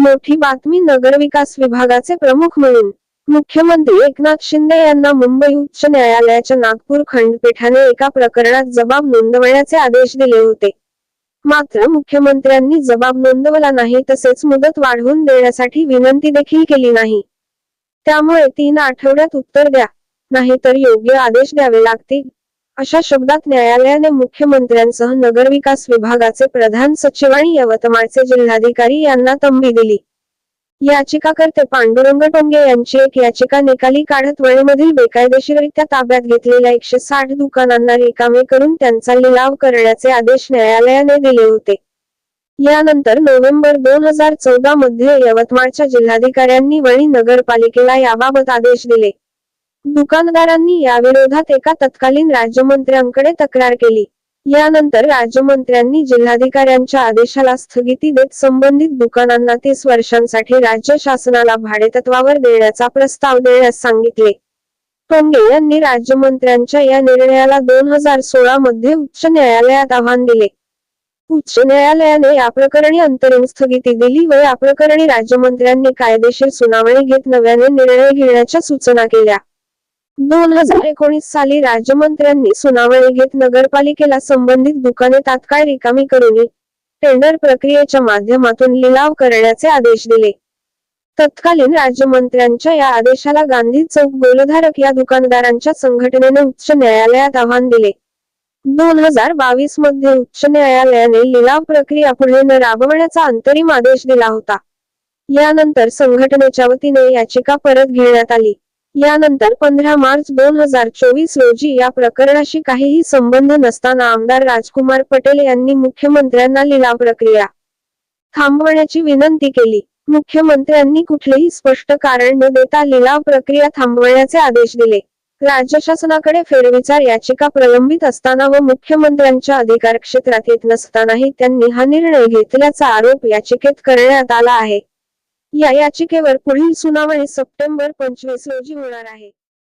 मोठी बातमी नगरविकास विभागाचे प्रमुख म्हणून. मुख्यमंत्री एकनाथ शिंदे यांना मुंबई उच्च न्यायालयाच्या नागपूर खंडपीठाने एका प्रकरणात जबाब नोंदवण्याचे आदेश दिले होते. मात्र मुख्यमंत्र्यांनी जबाब नोंदवला नाही तसेच मुदत वाढवून देण्यासाठी विनंती देखील केली नाही. त्यामुळे तीन आठवड्यात उत्तर द्या. नाहीतर योग्य आदेश द्यावे लागतील. अशा शब्दात न्यायालयाने मुख्यमंत्र्यांसह नगरविकास विभागाचे प्रधान सचिव आणि यवतमाळचे जिल्हाधिकारी यांना तंबी दिली. याचिकाकर्ते पांडुरंग टोंगे यांची एक याचिका निकाली काढत वणीमधील बेकायदेशीररित्या ताब्यात घेतलेल्या एकशे साठ दुकानांना रिकामे करून त्यांचा लिलाव करण्याचे आदेश न्यायालयाने दिले होते. यानंतर नोव्हेंबर दोन हजार चौदा मध्ये यवतमाळच्या जिल्हाधिकाऱ्यांनी वणी नगरपालिकेला याबाबत आदेश दिले. दुकानदारांनी याविरोधात एका तत्कालीन राज्यमंत्र्यांकडे तक्रार केली. यानंतर राज्यमंत्र्यांनी जिल्हाधिकाऱ्यांच्या आदेशाला स्थगिती देत संबंधित दुकानांना तीस वर्षांसाठी राज्य शासनाला भाडेतत्वावर देण्याचा प्रस्ताव देण्यास सांगितले. टोंगे यांनी राज्यमंत्र्यांच्या या निर्णयाला दोन हजार सोळा मध्ये उच्च न्यायालयात आव्हान दिले. उच्च न्यायालयाने या प्रकरणी अंतरिम स्थगिती दिली व या प्रकरणी राज्यमंत्र्यांनी कायदेशीर सुनावणी घेत नव्याने निर्णय घेण्याच्या सूचना केल्या. दोन हजार एकोणीस साली राज्यमंत्र्यांनी सुनावणी घेत नगरपालिकेला संबंधित दुकाने तात्काळ रिकामी करून टेंडर प्रक्रियेच्या माध्यमातून लिलाव करण्याचे आदेश दिले. तत्कालीन राज्यमंत्र्यांच्या या आदेशाला गांधी चौक गोलधारक या दुकानदारांच्या संघटनेने उच्च न्यायालयात आव्हान दिले. दोन हजार बावीसमध्ये उच्च न्यायालयाने लिलाव प्रक्रिया पुढे न राबवण्याचा अंतरिम आदेश दिला होता. यानंतर संघटनेच्या वतीने याचिका परत घेण्यात आली. यानंतर पंधरा मार्च दोन हजार चोवीस रोजी या प्रकरणाशी काहीही संबंध नसताना आमदार राजकुमार पटेल यांनी मुख्यमंत्र्यांना लिलाव प्रक्रिया थांबवण्याची विनंती केली. मुख्यमंत्र्यांनी कुठलेही स्पष्ट कारण न देता लिलाव प्रक्रिया थांबवण्याचे आदेश दिले. राज्य शासनाकडे फेरविचार याचिका प्रलंबित असताना व मुख्यमंत्र्यांच्या अधिकार क्षेत्रात येत नसतानाही त्यांनी हा निर्णय घेतल्याचा आरोप याचिकेत करण्यात आला आहे. या याचिकेवर पुढील सुनावणी सप्टेंबर पंचवीस रोजी होणार आहे.